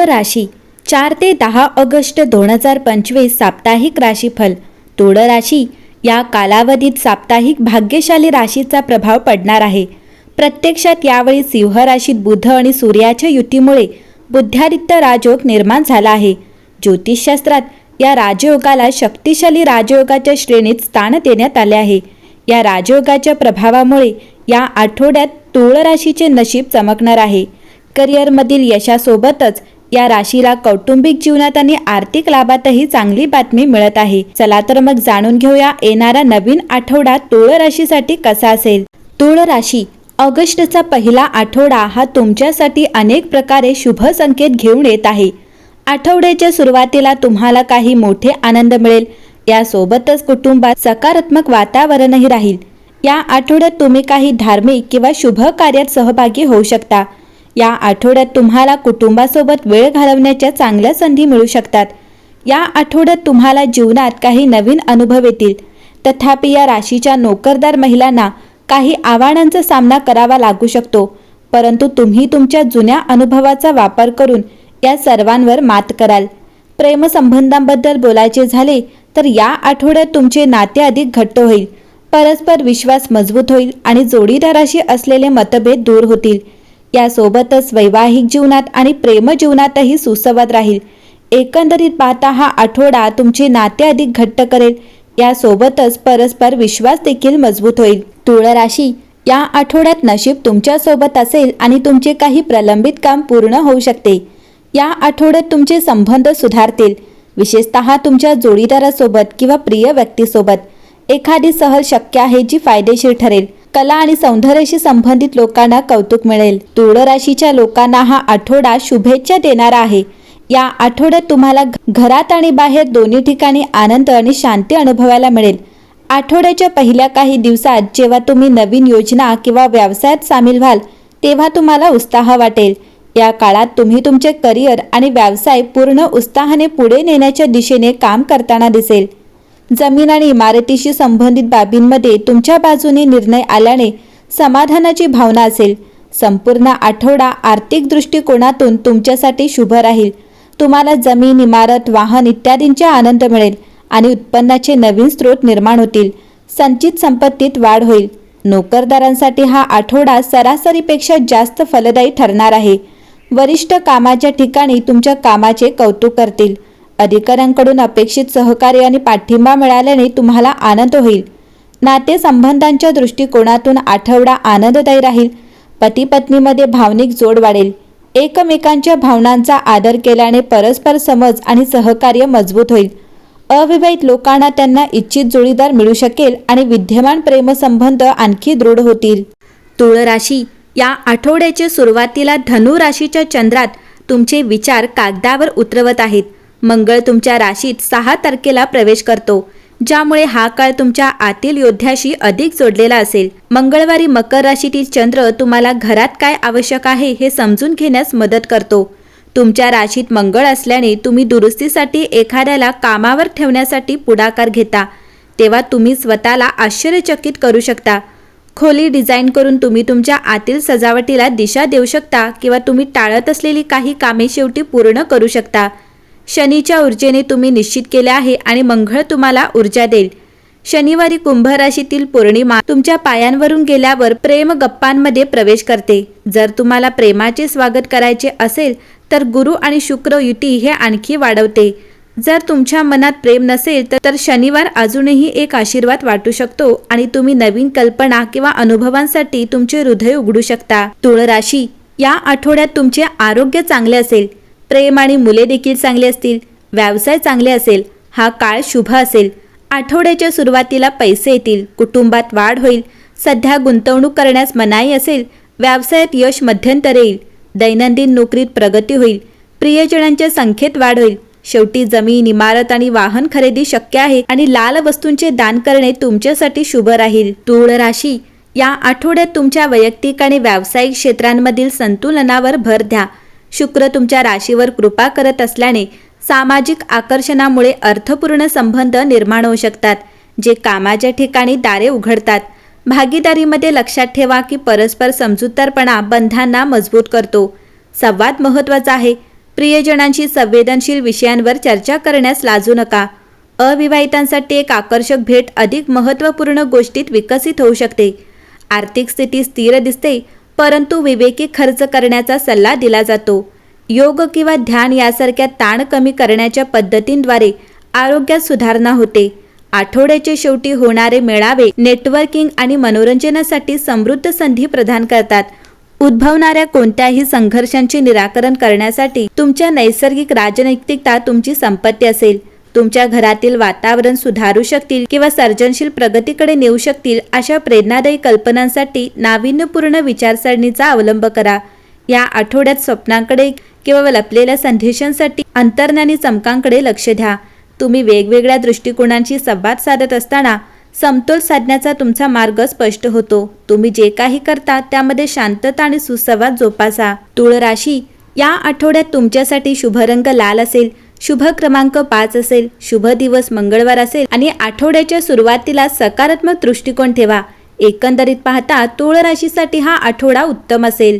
राशी चार ते दहा ऑगस्ट दोन हजार पंचवीस साप्ताहिक राशीफल. तुळ राशी या कालावधीत साप्ताहिक भाग्यशाली राशीचा प्रभाव पडणार आहे. प्रत्यक्षात यावेळी सिंह राशीत बुध आणि सूर्याच्या युतीमुळे बुद्ध्यादित्य राजयोग निर्माण झाला आहे. ज्योतिषशास्त्रात या राजयोगाला शक्तिशाली राजयोगाच्या श्रेणीत स्थान देण्यात आले आहे. या राजयोगाच्या प्रभावामुळे या आठवड्यात तुळ राशीचे नशीब चमकणार आहे. करिअरमधील यशासोबतच या राशीला कौटुंबिक जीवनात आणि आर्थिक लाभातही चांगली बातमी मिळत आहे. चला तर मग जाणून घेऊया येणारा नवीन आठवडा तुळ राशीसाठी कसा असेल? तुळ राशी ऑगस्टचा पहिला आठवडा हा तुमच्यासाठी अनेक प्रकारे शुभ संकेत घेऊन येत आहे. आठवड्याच्या सुरुवातीला तुम्हाला काही मोठे आनंद मिळेल. यासोबतच कुटुंबात सकारात्मक वातावरणही राहील. या आठवड्यात तुम्ही काही धार्मिक किंवा शुभ कार्यात सहभागी होऊ शकता. या आठवड्यात तुम्हाला कुटुंबासोबत वेळ घालवण्याच्या चांगल्या संधी मिळू शकतात. या आठवड्यात तुम्हाला जीवनात काही नवीन अनुभव येतील. तथापि या राशीच्या नोकरदार महिलांना काही आव्हानांचा सामना करावा लागू शकतो. परंतु तुम्ही तुमच्या जुन्या अनुभवाचा वापर करून या सर्वांवर मात कराल. प्रेमसंबंधांबद्दल बोलायचे झाले तर या आठवड्यात तुमचे नाते अधिक घट्ट होईल. परस्पर विश्वास मजबूत होईल आणि जोडीदाराशी असलेले मतभेद दूर होतील. यासोबतच वैवाहिक जीवनात आणि प्रेमजीवनातही सुसंवाद राहील. एकंदरीत पाहता हा आठवडा तुमचे नाते अधिक घट्ट करेल. यासोबतच परस्पर विश्वास देखील मजबूत होईल. तुळ राशी या आठवड्यात नशीब तुमच्यासोबत असेल आणि तुमचे काही प्रलंबित काम पूर्ण होऊ शकते. या आठवड्यात तुमचे संबंध सुधारतील. विशेषतः तुमच्या जोडीदारासोबत किंवा प्रिय व्यक्तीसोबत. एखादी सहल शक्य आहे जी फायदेशीर ठरेल. कला आणि सौंदर्याशी संबंधित लोकांना कौतुक मिळेल. तुळ राशीच्या लोकांना हा आठवडा शुभेच्छा देणारा आहे. या आठवड्यात तुम्हाला घरात आणि बाहेर दोन्ही ठिकाणी आनंद आणि शांती अनुभवायला मिळेल. आठवड्याच्या पहिल्या काही दिवसात जेव्हा तुम्ही नवीन योजना किंवा व्यवसायात सामील व्हाल तेव्हा तुम्हाला उत्साह वाटेल. या काळात तुम्ही तुमचे करिअर आणि व्यवसाय पूर्ण उत्साहाने पुढे नेण्याच्या दिशेने काम करताना दिसेल. जमीन आणि इमारतीशी संबंधित बाबींमध्ये तुमच्या बाजूने निर्णय आल्याने समाधानाची भावना असेल. संपूर्ण आठवडा आर्थिक दृष्टिकोनातून तुमच्यासाठी शुभ राहील. तुम्हाला जमीन इमारत वाहन इत्यादींचा आनंद मिळेल आणि उत्पन्नाचे नवीन स्रोत निर्माण होतील. संचित संपत्तीत वाढ होईल. नोकरदारांसाठी हा आठवडा सरासरीपेक्षा जास्त फलदायी ठरणार आहे. वरिष्ठ कामाच्या ठिकाणी तुमच्या कामाचे कौतुक करतील. अधिकाऱ्यांकडून अपेक्षित सहकार्य आणि पाठिंबा मिळाल्याने तुम्हाला आनंद होईल. नातेसंबंधांच्या दृष्टिकोनातून आठवडा आनंददायी राहील. पती पत्नीमध्ये भावनिक जोड वाढेल. एकमेकांच्या भावनांचा आदर केल्याने परस्पर समज आणि सहकार्य मजबूत होईल. अविवाहित लोकांना त्यांना इच्छित जोडीदार मिळू शकेल आणि विद्यमान प्रेमसंबंध आणखी दृढ होतील. तुळ राशी या आठवड्याच्या सुरुवातीला धनु राशीच्या चंद्रात तुमचे विचार कागदावर उतरवत आहेत. मंगळ तुमच्या राशीत सहा तारखेला प्रवेश करतो. ज्यामुळे हा काळ तुमच्या आतील योद्ध्याशी अधिक जोडलेला असेल. मंगळवारी मकर राशीतील चंद्र तुम्हाला घरात काय आवश्यक आहे हे समजून घेण्यास मदत करतो. तुमच्या राशीत मंगळ असल्याने तुम्ही दुरुस्तीसाठी एखाद्याला कामावर ठेवण्यासाठी पुढाकार घेता. तेव्हा तुम्ही स्वतःला आश्चर्यचकित करू शकता. खोली डिझाईन करून तुम्ही तुमच्या आतील सजावटीला दिशा देऊ शकता किंवा तुम्ही टाळत असलेली काही कामे शेवटी पूर्ण करू शकता. शनीच्या ऊर्जेने तुम्ही निश्चित केले आहे आणि मंगळ तुम्हाला ऊर्जा देईल. शनिवारी कुंभ राशीतील पौर्णिमा तुमच्या पायांवरून गेल्यावर प्रेम गप्पांमध्ये प्रवेश करते. जर तुम्हाला प्रेमाचे स्वागत करायचे असेल तर गुरु आणि शुक्र युती हे आणखी वाढवते. जर तुमच्या मनात प्रेम नसेल तर शनिवार अजूनही एक आशीर्वाद वाटू शकतो आणि तुम्ही नवीन कल्पना किंवा अनुभवांसाठी तुमचे हृदय उघडू शकता. तुळ राशी या आठवड्यात तुमचे आरोग्य चांगले असेल. प्रेम आणि मुले देखील चांगले असतील व्यवसाय चांगले असेल हा काळ शुभ असेल आठवड्याच्या सुरुवातीला पैसे येतील कुटुंबात वाढ होईल सध्या गुंतवणूक करण्यास मनाई असेल व्यवसायात यश मध्यंतर येईल दैनंदिन नोकरीत प्रगती होईल प्रियजनांच्या संख्येत वाढ होईल शेवटी जमीन इमारत आणि वाहन खरेदी शक्य आहे आणि लाल वस्तूंचे दान करणे तुमच्यासाठी शुभ राहील. तुळ राशी या आठवड्यात तुमच्या वैयक्तिक आणि व्यावसायिक क्षेत्रांमधील संतुलनावर भर द्या. शुक्र तुमच्या राशीवर कृपा करत असल्याने सामाजिक आकर्षणामुळे अर्थपूर्ण संबंध निर्माण होऊ शकतात जे कामाच्या ठिकाणी दारे उघडतात. भागीदारीमध्ये लक्षात ठेवा की परस्पर समजूतदारपणा बंधांना मजबूत करतो. संवाद महत्त्वाचा आहे. प्रियजनांशी संवेदनशील विषयांवर चर्चा करण्यास लाजू नका. अविवाहितांसाठी एक आकर्षक भेट अधिक महत्त्वपूर्ण गोष्टीत विकसित होऊ शकते. आर्थिक स्थिती स्थिर दिसते. परंतु विवेकी खर्च करण्याचा सल्ला दिला जातो. योग किंवा ध्यान यासारख्या ताण कमी करण्याच्या पद्धतींद्वारे आरोग्यात सुधारणा होते. आठवड्याच्या शेवटी होणारे मेळावे नेटवर्किंग आणि मनोरंजनासाठी समृद्ध संधी प्रदान करतात. उद्भवणाऱ्या कोणत्याही संघर्षांचे निराकरण करण्यासाठी तुमच्या नैसर्गिक राजनैतिकता तुमची संपत्ती असेल. तुमच्या घरातील वातावरण सुधारू शकतील किंवा सर्जनशील प्रगतीकडे नेऊ शकतील अशा प्रेरणादायी कल्पनांसाठी नाविन्यपूर्ण विचारसरणीचा अवलंब करा. या आठवड्यात स्वप्नांकडे किंवा लपलेल्या संदेशांसाठी अंतर्ज्ञानी चमकांकडे लक्ष द्या. तुम्ही वेगवेगळ्या दृष्टिकोनांशी संवाद साधत असताना समतोल साधण्याचा तुमचा मार्ग स्पष्ट होतो. तुम्ही जे काही करता त्यामध्ये शांतता आणि सुसंवाद जोपासा. तुळ राशी या आठवड्यात तुमच्यासाठी शुभ रंग लाल असेल. शुभ क्रमांक पाच असेल शुभ दिवस मंगळवार असेल आणि आठवड्याच्या सुरुवातीला सकारात्मक दृष्टिकोन ठेवा. एकंदरीत पाहता तुळ राशीसाठी हा आठवडा उत्तम असेल.